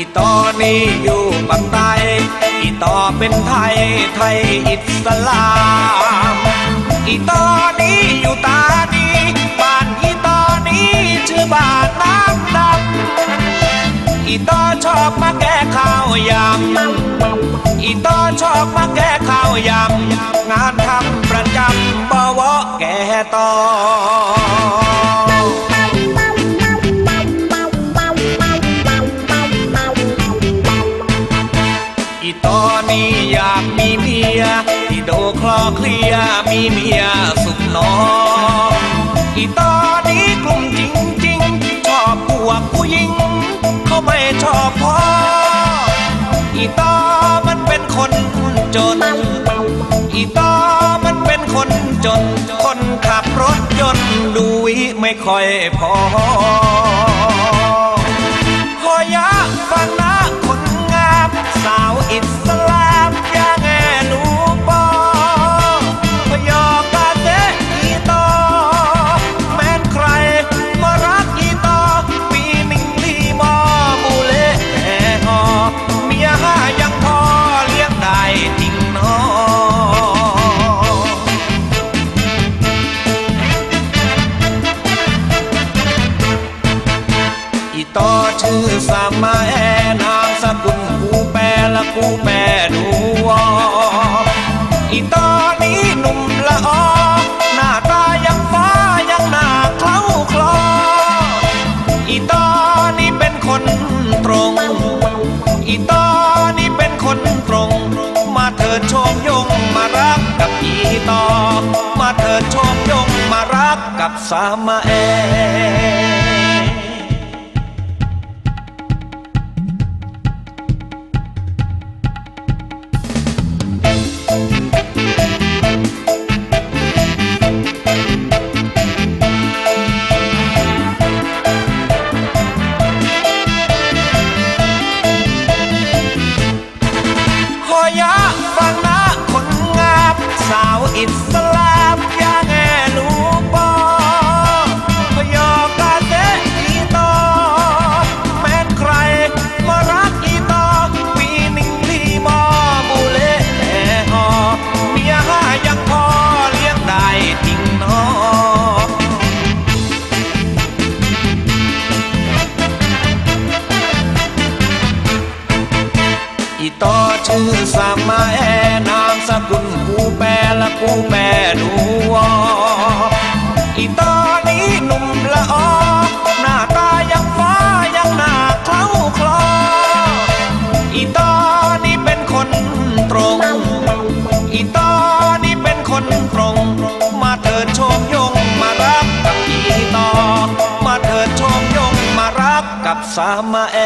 ีตอนี้อยู่ปักใต้อีต่อเป็นไทยไทยอิสลามอีต่อนี้อยู่ตาดีบ้านอีต่อนี้ชื่อบ้านน้ำดำอีต่อชอบมาแก้ข้าวยำอีต่อชอบมาแก้ข้าวยำงานทำประจำบ่วะแก่ต่อ นี้อยากมีเมียอีโดคลอเคลียมีเมียสุขนอนอีตอนนี้กลุ่มจริงๆชอบพวกผู้หญิง เขาไม่ชอบพ่ออีตอมันเป็นคนจน อีตอมันเป็นคนจน คนขับรถยนต์ดูวิไม่ค่อยพอ ต่อชื่อสามมาแอนางสกุลกูแปรละกูแปรดูวออีตอนี้หนุ่มละออหน้าตายังฟ้ายังหน้าเคล้าคลออีตอนี้เป็นคนตรง อีตอนี้เป็นคนตรง มาเถิดชมยงมารักกับอีต่อมาเถิดชมยงมารักกับสามมาแอ ชื่อสามมาแอนามสกุลกูแปรละกูแปรดูวออีตอนี้หนุ่มละออหน้าตายังฟ้ายังหน้าเคล้าคลอ อีตอนี้เป็นคนตรง อีตอนี้เป็นคนตรง มาเถิดชมยงมารักกับอีต่อมาเถิดชมยงมารักกับสามมาแอ